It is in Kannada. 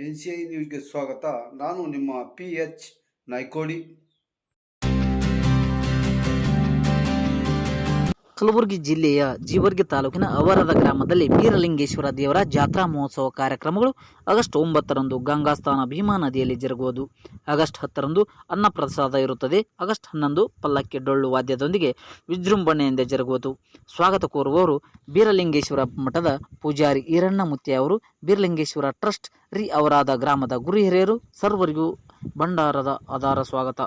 ಎನ್ ಸಿ ಐ ನ್ಯೂಸ್ಗೆ ಸ್ವಾಗತ. ನಾನು ನಿಮ್ಮ ಪಿ ಎಚ್ ನಾಯ್ಕೋಡಿ. ಕಲಬುರಗಿ ಜಿಲ್ಲೆಯ ಜೀವರ್ಗಿ ತಾಲೂಕಿನ ಅವರದ ಗ್ರಾಮದಲ್ಲಿ ಬೀರಲಿಂಗೇಶ್ವರ ದೇವರ ಜಾತ್ರಾ ಮಹೋತ್ಸವ ಕಾರ್ಯಕ್ರಮಗಳು ಆಗಸ್ಟ್ ಒಂಬತ್ತರಂದು ಗಂಗಾಸ್ಥಾನ ಭೀಮಾ ನದಿಯಲ್ಲಿ ಜರುಗುವುದು. ಆಗಸ್ಟ್ ಹತ್ತರಂದು ಅನ್ನಪ್ರಸಾದ ಇರುತ್ತದೆ. ಆಗಸ್ಟ್ ಹನ್ನೊಂದು ಪಲ್ಲಕ್ಕಿ ಡೊಳ್ಳು ವಾದ್ಯದೊಂದಿಗೆ ವಿಜೃಂಭಣೆಯಿಂದ ಜರುಗುವುದು. ಸ್ವಾಗತ ಕೋರುವವರು ಬೀರಲಿಂಗೇಶ್ವರ ಮಠದ ಪೂಜಾರಿ ಈರಣ್ಣ ಅವರು. ಬೀರಲಿಂಗೇಶ್ವರ ಟ್ರಸ್ಟ್ ರಿ ಅವರಾದ ಗ್ರಾಮದ ಗುರು ಹಿರಿಯರು ಸರ್ವರಿಗೂ ಭಂಡಾರದ ಆಧಾರ ಸ್ವಾಗತ.